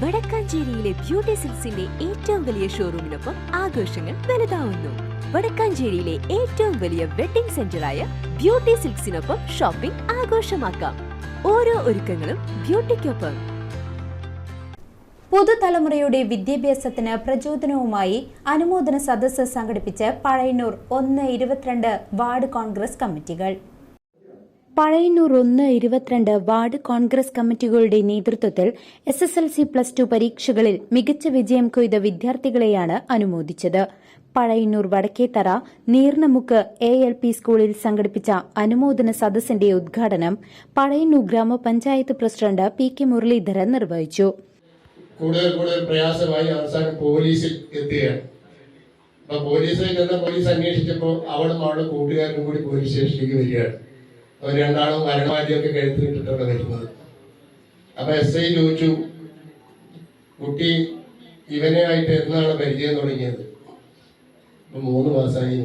വടക്കാഞ്ചേരിയിലെ beauty സിൽസിന്റെ ഏറ്റവും വലിയ ഷോറൂമിനൊപ്പം ആഘോഷങ്ങൾ വലുതാവുന്നു. വടക്കാഞ്ചേരിയിലെ ഏറ്റവും വലിയ വെഡിംഗ് സെന്ററായ ബ്യൂട്ടി സിൽക്സിനൊപ്പം ഷോപ്പിംഗ് ആഘോഷമാക്കാം. ഓരോ ഒരുക്കങ്ങളും ബ്യൂട്ടിക്കൊപ്പം. പുതുതലമുറയുടെ വിദ്യാഭ്യാസത്തിന് പ്രചോദനവുമായി അനുമോദന സദസ്സ് സംഘടിപ്പിച്ച് പഴയന്നൂർ ഒന്ന് ഇരുപത്തിരണ്ട് വാർഡ് കോൺഗ്രസ് കമ്മിറ്റികൾ. പഴയന്നൂർ ഒന്ന് ഇരുപത്തിരണ്ട് വാർഡ് കോൺഗ്രസ് കമ്മിറ്റികളുടെ നേതൃത്വത്തിൽ S S L C plus two പരീക്ഷകളിൽ മികച്ച വിജയം കൊയ്ത വിദ്യാർത്ഥികളെയാണ് അനുമോദിച്ചത്. Pazhayannur Vadakkethara Neernamukku A L P സ്കൂളിൽ സംഘടിപ്പിച്ച അനുമോദന സദസ്സിന്റെ ഉദ്ഘാടനം പഴയന്നൂർ ഗ്രാമപഞ്ചായത്ത് പ്രസിഡന്റ് പി കെ മുരളീധരൻ നിർവഹിച്ചു. പ്രയാസമായി അപ്പൊ പോലീസിൽ ചെന്ന പോലീസ് അന്വേഷിച്ചപ്പോൾ അവളും അവളുടെ കൂട്ടുകാരനും കൂടി പോലീസ് സ്റ്റേഷനിലേക്ക് വരികയാണ്. അവർ രണ്ടാളും മരണവാദിയൊക്കെ കഴുത്തിലിട്ടിട്ടാണ് വരുന്നത്. അപ്പൊ എസ് ഐ ചോദിച്ചു കുട്ടി ഇവനെ ആയിട്ട് എന്നാണ് പരിചയം തുടങ്ങിയത്? ഇപ്പൊ മൂന്ന് മാസമായി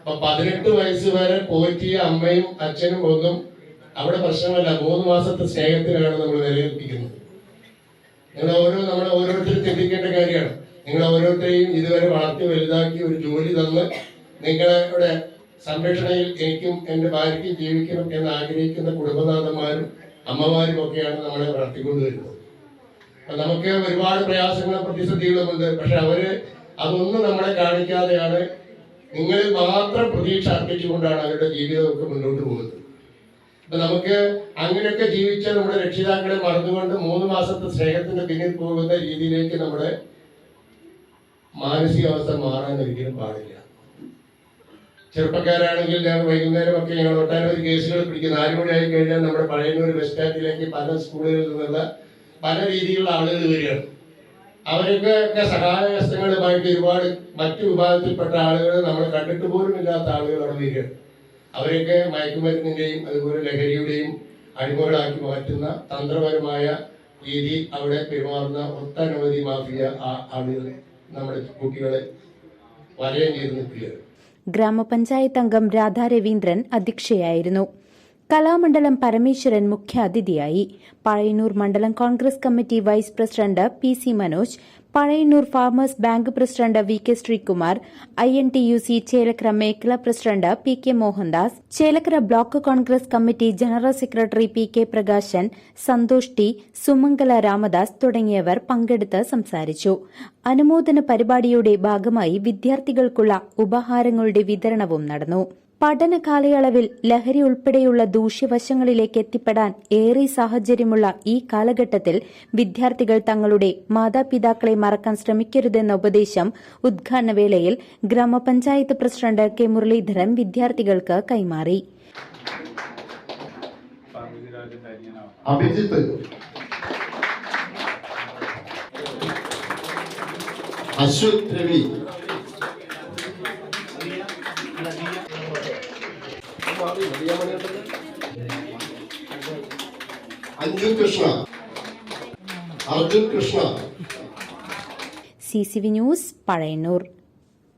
അപ്പൊ പതിനെട്ട് വയസ്സ് വരെ പോറ്റിയ അമ്മയും അച്ഛനും ഒന്നും അവിടെ പ്രശ്നമല്ല. മൂന്ന് മാസത്തെ സ്നേഹത്തിലാണ് നമ്മൾ വിലയിരുത്തിക്കുന്നത് നിങ്ങൾ ഓരോ നമ്മൾ ഓരോരുത്തരും ചിന്തിക്കേണ്ട കാര്യമാണ്. നിങ്ങൾ ഓരോരുത്തരെയും ഇതുവരെ വളർത്തി വലുതാക്കി ഒരു ജോലി തന്ന് നിങ്ങളുടെ സംരക്ഷണയിൽ എനിക്കും എന്റെ ഭാര്യയ്ക്കും ജീവിക്കണം എന്ന് ആഗ്രഹിക്കുന്ന കുടുംബനാഥന്മാരും അമ്മമാരും ഒക്കെയാണ് നമ്മളെ വളർത്തിക്കൊണ്ടുവരുന്നത്. നമുക്ക് ഒരുപാട് പ്രയാസങ്ങളും പ്രതിസന്ധികളുമുണ്ട് പക്ഷെ അവർ അതൊന്നും നമ്മളെ കാണിക്കാതെയാണ് നിങ്ങളിൽ മാത്രം പ്രതീക്ഷ അർപ്പിച്ചുകൊണ്ടാണ് അവരുടെ ജീവിതമൊക്കെ മുന്നോട്ട് പോകുന്നത്. അപ്പൊ നമുക്ക് അങ്ങനെയൊക്കെ ജീവിച്ച നമ്മുടെ രക്ഷിതാക്കളെ മറന്നുകൊണ്ട് മൂന്ന് മാസത്തെ സ്നേഹത്തിന്റെ പിന്നിൽ പോകുന്ന രീതിയിലേക്ക് നമ്മുടെ മാനസികാവസ്ഥ മാറാൻ ഒരിക്കലും പാടില്ല. ചെറുപ്പക്കാരാണെങ്കിൽ ഞാൻ വൈകുന്നേരമൊക്കെ ഞങ്ങൾ ഒട്ടനവധി കേസുകൾ പിടിക്കുന്ന. നാല് മണിയായി കഴിഞ്ഞാൽ നമ്മുടെ പഴയന്നൂർ ബസ് സ്റ്റാൻഡിലേക്ക് പല സ്കൂളുകളിൽ നിന്നുള്ള പല രീതിയിലുള്ള ആളുകൾ വരികയാണ്. അവരൊക്കെ ഒക്കെ സഹായഹസ്തങ്ങളുമായിട്ട് ഒരുപാട് മറ്റു വിഭാഗത്തിൽപ്പെട്ട ആളുകൾ നമ്മൾ കണ്ടിട്ട് പോലും ഇല്ലാത്ത ആളുകൾ അവിടെ വരികയാണ്. അവരൊക്കെ മയക്കുമരുന്നിന്റെയും അതുപോലെ ലഹരിയുടെയും അടിമകളാക്കി മാറ്റുന്ന തന്ത്രപരമായ രീതി അവിടെ പെരുമാറുന്ന ഒട്ടനവധി മാഫിയ ആ- ആളുകൾ നമ്മുടെ കുട്ടികളെ വലയം ചെയ്ത് നിൽക്കുകയാണ്. ഗ്രാമപഞ്ചായത്ത് അംഗം രാധാ രവീന്ദ്രൻ അധ്യക്ഷയായിരുന്നു കലാമണ്ഡലം പരമേശ്വരൻ മുഖ്യാതിഥിയായി. പഴയന്നൂർ മണ്ഡലം Congress committee vice president P C Manoj Pazhayannur farmers bank president V K Sreekumar I N T U C Chelakkara മേഖലാ president P K Mohandas Chelakkara block Congress committee general secretary P K Prakashan Santhosh T Sumangala Ramadas തുടങ്ങിയവർ പങ്കെടുത്ത് സംസാരിച്ചു. അനുമോദന പരിപാടിയുടെ ഭാഗമായി വിദ്യാർത്ഥികൾക്കുള്ള ഉപഹാരങ്ങളുടെ വിതരണവും നടന്നു. പഠന കാലയളവിൽ ലഹരി ഉൾപ്പെടെയുള്ള ദൂഷ്യവശങ്ങളിലേക്ക് എത്തിപ്പെടാൻ ഏറെ സാഹചര്യമുള്ള ഈ കാലഘട്ടത്തിൽ വിദ്യാർത്ഥികൾ തങ്ങളുടെ മാതാപിതാക്കളെ മറക്കാൻ ശ്രമിക്കരുതെന്ന ഉപദേശം ഉദ്ഘാടന വേളയിൽ ഗ്രാമപഞ്ചായത്ത് പ്രസിഡന്റ് കെ മുരളീധരൻ വിദ്യാർത്ഥികൾക്ക് കൈമാറി. Ashwath Anju Krishna. Arjun Krishna. C C V news Pazhayannur.